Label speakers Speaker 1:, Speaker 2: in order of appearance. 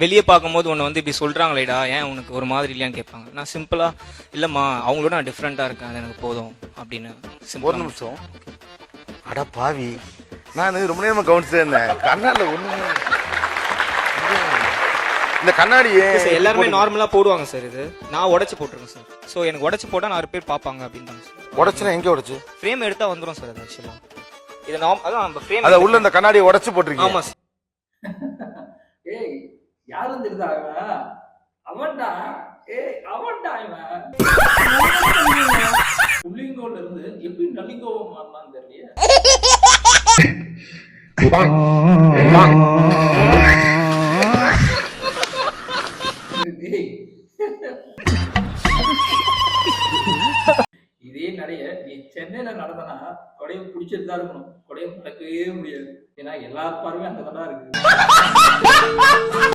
Speaker 1: வெளியே பார்க்கும்போது உன்னை வந்து இப்படி சொல்றாங்களேடா ஏன் உனக்கு ஒரு மாதிரி இல்லையான்னு கேட்பாங்க. நான் சிம்பிளா இல்லம்மா அவங்களோட நான் டிஃப்ரெண்டா இருக்கேன் அது எனக்கு போதும் அப்படின்னு
Speaker 2: ஒரு நிமிஷம். அட பாவி நான் ரொம்ப நேரமா கவனிச்சுட்டே இருந்தேன். கண்ணாடில ஒண்ணு இந்த கண்ணாடியே
Speaker 1: சார் எல்லாருமே நார்மலா போடுவாங்க சார் இது. நான் உடைச்சு போட்டிருக்கேன் சார் ஸோ எனக்கு உடைச்சு போட்டா நாலு பேர் பார்ப்பாங்க அப்படின்னு
Speaker 2: உடச்சுனா எங்க உடைச்சு?
Speaker 1: ஃப்ரேம் எடுத்தா வந்துரும் சார் அது ஆக்சுவலா இது நாம் அதான் நம்ம ஃப்ரேம்
Speaker 2: அத உள்ள இந்த கண்ணாடியை உடைச்சு போட்டிருக்கீங்க.
Speaker 1: ஆமா சார்
Speaker 3: ஏய் யாரும் தெரியுதா இவன்? அவன்டா. ஏய் அவன்டா இவன். புள்ளிங்கோல இருந்து எப்படி நலிங்கோவம் மாறினான்னு தெரியலையே. இதே நடைய நீ சென்னையில நடந்தனா கொடைய பிடிச்சிட்டு தான் இருக்கணும். கொடைய நடக்கவே முடியாது. ஏன்னா எல்லா பார்வையும் அங்கதான் இருக்கு.